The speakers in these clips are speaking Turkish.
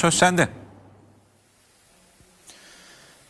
Söz sende.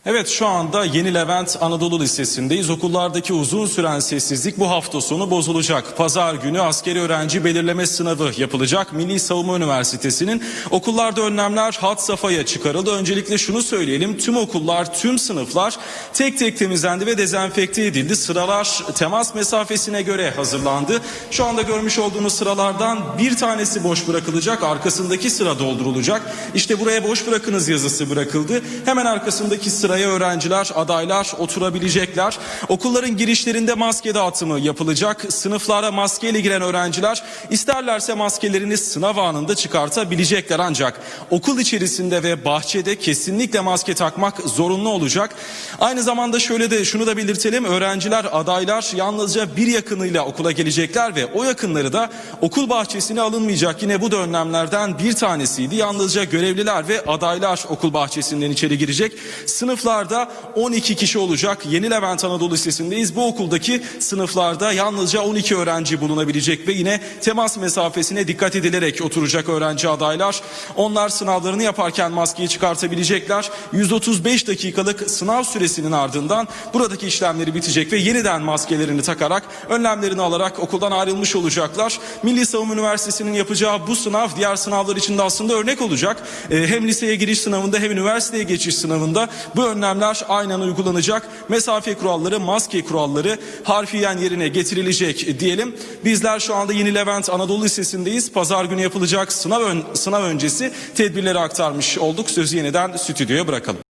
Evet şu anda Yeni Levent Anadolu Lisesi'ndeyiz. Okullardaki uzun süren sessizlik bu hafta sonu bozulacak. Pazar günü askeri öğrenci belirleme sınavı yapılacak. Milli Savunma Üniversitesi'nin okullarda önlemler hat safhaya çıkarıldı. Öncelikle şunu söyleyelim. Tüm okullar, tüm sınıflar tek tek temizlendi ve dezenfekte edildi. Sıralar temas mesafesine göre hazırlandı. Şu anda görmüş olduğunuz sıralardan bir tanesi boş bırakılacak. Arkasındaki sıra doldurulacak. İşte buraya boş bırakınız yazısı bırakıldı. Hemen arkasındaki sıraya öğrenciler, adaylar oturabilecekler. Okulların girişlerinde maske dağıtımı yapılacak. Sınıflara maskeyle giren öğrenciler isterlerse maskelerini sınav anında çıkartabilecekler ancak okul içerisinde ve bahçede kesinlikle maske takmak zorunlu olacak. Aynı zamanda şöyle de şunu da belirtelim. Öğrenciler, adaylar yalnızca bir yakınıyla okula gelecekler ve o yakınları da okul bahçesine alınmayacak. Yine bu da önlemlerden bir tanesiydi. Yalnızca görevliler ve adaylar okul bahçesinden içeri girecek. Sınıflarda 12 kişi olacak. Yeni Levent Anadolu Lisesi'ndeyiz. Bu okuldaki sınıflarda yalnızca 12 öğrenci bulunabilecek ve yine temas mesafesine dikkat edilerek oturacak öğrenci adaylar. Onlar sınavlarını yaparken maskeyi çıkartabilecekler. 135 dakikalık sınav süresinin ardından buradaki işlemleri bitecek ve yeniden maskelerini takarak önlemlerini alarak okuldan ayrılmış olacaklar. Milli Savunma Üniversitesi'nin yapacağı bu sınav diğer sınavlar için de aslında örnek olacak. Ee, Hem liseye giriş sınavında hem üniversiteye geçiş sınavında bu önlemler aynen uygulanacak. Mesafe kuralları, maske kuralları harfiyen yerine getirilecek diyelim. Bizler şu anda Yeni Levent Anadolu Lisesi'ndeyiz. Pazar günü yapılacak sınav, ön- sınav öncesi tedbirleri aktarmış olduk. Sözü yeniden stüdyoya bırakalım.